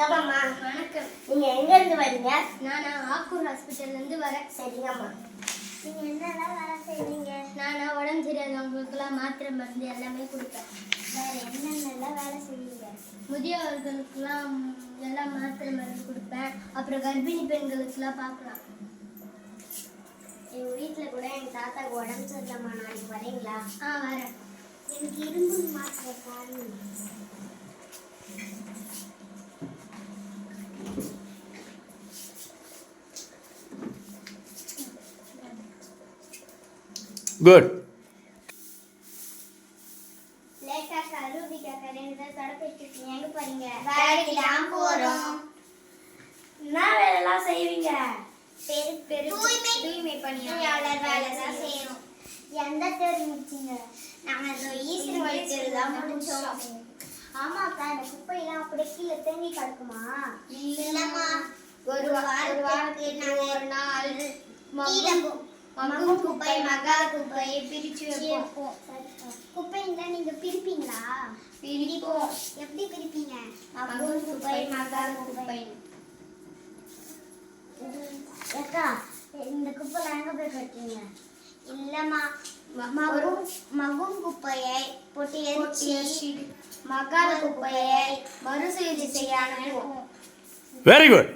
வணக்கம்மா வணக்கம். நீங்க எங்க இருந்து வரீங்க? நான் ஆக்கூர் ஹாஸ்பிட்டல்ல இருந்து வரேன். சரிங்கம்மா. நீங்க என்னெல்லாம் வேலை செய்வீங்க நான் உடம்பு சரியாதவங்களுக்குலாம் மாத்திரை மருந்து எல்லாமே கொடுப்பேன். வேற என்னென்னலாம் வேலை செய்வீங்க முதியவர்களுக்கெல்லாம் எல்லாம் மாத்திரை மருந்து கொடுப்பேன். அப்புறம் கர்ப்பிணி பெண்களுக்கெல்லாம் பார்க்கலாம். எங்க வீட்ல கூட எங்க தாத்தாக்கு உடம்பு சரியில்லைம்மா. நாளைக்கு வரீங்களா? ஆ வரேன். எனக்கு இரும்பு மாத்திரை பாருங்க போறோம். என்ன வேலைலாம் செய்வீங்க? பெரு பெரு தூய்மை தூய்மை பணியாளர் வேலை தான் செய்யணும். எந்த தேர்வு முடிச்சீங்க? நாங்க இந்த ஈஸ்வரன் வழி தேர்வு தான் முடிச்சோம். ஆமாக்கா இந்த குப்பையெல்லாம் அப்படியே கீழே தேங்கி கிடக்குமா? இல்லம்மா. ஒரு வாரத்துக்கு நாங்க ஒரு நாள் கீழே மக்கும் மக்கும் குப்பை மகா குப்பையை பிரிச்சு வைப்போம். குப்பைங்கள நீங்க பிரிப்பீங்களா? பிரிப்போம். எப்படி பிரிப்பீங்க? மக்கும் குப்பை மகா குப்பை. அக்கா இந்த குப்பைலாம் எங்க போய் கட்டுறீங்க இல்லம்மா. மகும் மகும் குப்பையை போட்டு எரிச்சு மகாத குப்பையை மறுசுழற்சி செய்ய வெரி குட்